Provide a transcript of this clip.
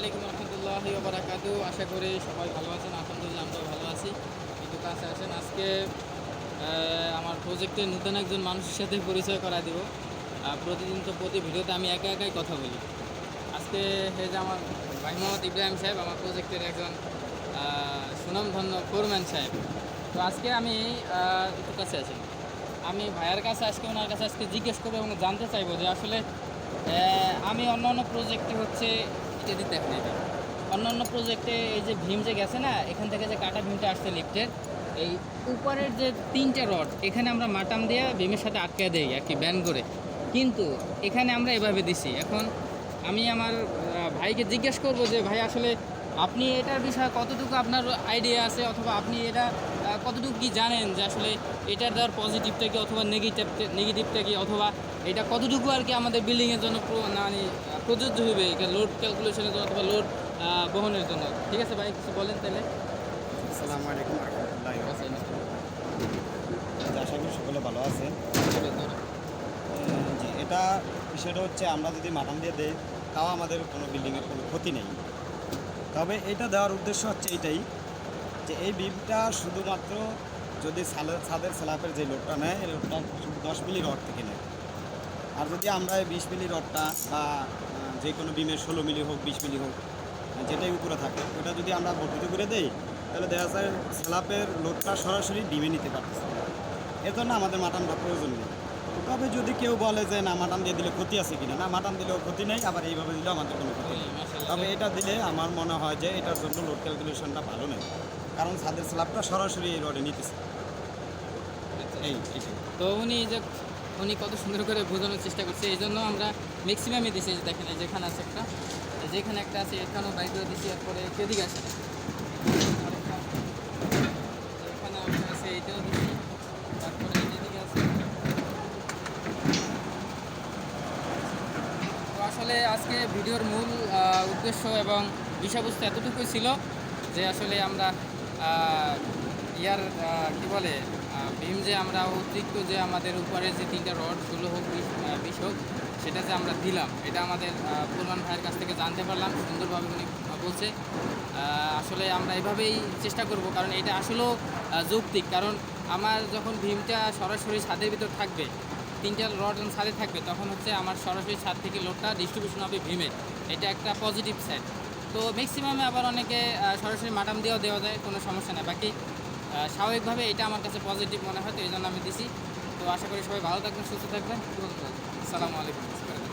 আলাইকুম রহমতুল্লাহ বারাকাতু আশা করি সবাই ভালো আছেন, আলহামদুলিল্লাহ আমরাও ভালো আছি। কিন্তু কাছে আসেন, আজকে আমার প্রজেক্টের নতুন একজন মানুষের সাথে পরিচয় করা দিব। প্রতিদিন তো প্রতি ভিডিওতে আমি একা একাই কথা বলি। আজকে এই যে আমার ভাই মোহাম্মদ ইব্রাহিম সাহেব, আমার প্রজেক্টের একজন সুনামধন্য ফোরম্যান সাহেব। তো আজকে আমি একটু কাছে আছি। আমি ভাইয়ের কাছে আজকে, ওনার কাছে আজকে জিজ্ঞেস করব এবং জানতে চাইব যে আসলে আমি অন্য অন্য প্রজেক্টে হচ্ছে দিতে এখন এটা। অন্য অন্য প্রজেক্টে এই যে ভীম যে গেছে না, এখান থেকে যে কাটা ভীমটা আসছে লিফটের এই উপরের যে তিনটা রড এখানে আমরা মাটাম দিয়ে ভীমের সাথে আটকে দেই আর কি ব্যান করে। কিন্তু এখানে আমরা এভাবে দিছি। এখন আমি আমার ভাইকে জিজ্ঞেস করব যে, ভাই, আসলে আপনি এটার বিষয়ে কতটুকু আপনার আইডিয়া আছে অথবা আপনি এটা কতটুকু কি জানেন যে আসলে এটার দেওয়ার পজিটিভটা কি অথবা নেগেটিভ নেগেটিভটা কি? অথবা এটা কতটুকু আর কি আমাদের বিল্ডিংয়ের জন্য মানে প্রযোজ্য হবে? লোড ক্যালকুলেশনের জন্য অথবা লোড বহনের জন্য। ঠিক আছে ভাই কিছু বলেন তাহলে। আসসালামু আলাইকুম আশা করি সকলে ভালো আছে। এটা বিষয়টা হচ্ছে আমরা যদি মাটান দিয়ে দেই তাও আমাদের কোনো বিল্ডিংয়ের কোনো ক্ষতি নেই। তবে এটা দেওয়ার উদ্দেশ্য হচ্ছে এটাই, যে এই বিমটা শুধুমাত্র যদি ছাদের স্ল্যাপের যে লোডটা নেয়, এই লোডটা দশ মিলি রড থেকে নেয়। আর যদি আমরা এই বিশ মিলি রডটা বা যে কোনো বিমের ষোলো মিলি হোক, বিশ মিলি হোক যেটাই উপরে থাকে, ওটা যদি আমরা ভর্তি করে দেই, তাহলে দেখা যায় স্ল্যাপের লোডটা সরাসরি ডিমে নিতে পারতেছে। এর জন্য আমাদের মাটানটা প্রয়োজন নেই। তবে যদি কেউ বলে যে না মাটান দিয়ে দিলে ক্ষতি আছে কিনা? না মাটান দিলেও ক্ষতি নেই আবার এইভাবে দিলেও আমাদের কোনো ক্ষতি নেই। তবে এটা দিলে আমার মনে হয় যে এটার জন্য লোড ক্যালকুলেশনটা ভালো নেই। কারণ ছাদের স্ল্যাবটা সরাসরি এই রডে নিতেছে। এই তো উনি যে উনি কত সুন্দর করে বোঝানোর চেষ্টা করছে এই জন্য আমরা ম্যাক্সিমামই দিছি যে দেখেন যেখানে আছে একটা। যেখানে একটা আছে এখানেও বাইক করে দিছি এরপরে কেদিকে আছে এখানে আছে এইটাও দিছি তারপরে এই যেদিকে আছে তো আসলে আজকে ভিডিওর মূল উদ্দেশ্য এবং বিষয়বস্তু এতটুকুই ছিল যে আসলে আমরা ইয়ার কি বলে ভীম যে আমরা অতিরিক্ত যে আমাদের উপরে যে তিনটা রড ষোলো হোক আহ, হোক সেটা যে আমরা দিলাম এটা আমাদের প্রধান ভাইয়ের কাছ থেকে জানতে পারলাম সুন্দরভাবে উনি বলছে। আসলে আমরা এভাবেই চেষ্টা করব কারণ এটা আসলেও যৌক্তিক কারণ আমার যখন ভীমটা সরাসরি ছাদের ভিতর থাকবে তিনটা রড যখন ছাদে থাকবে, তখন হচ্ছে আমার সরাসরি ছাদ থেকে লোডটা ডিস্ট্রিবিউশন হবে ভিমে। এটা একটা পজিটিভ সাইড তো ম্যাক্সিমামে আবার অনেকে সরাসরি মাটাম দিয়েও দেওয়া যায়, কোনো সমস্যা নেই। বাকি স্বাভাবিকভাবে এটা আমার কাছে পজিটিভ মনে হয়, তো এই জন্য আমি দিছি। তো আশা করি সবাই ভালো থাকবেন, সুস্থ থাকবেন। আসসালামু আলাইকুম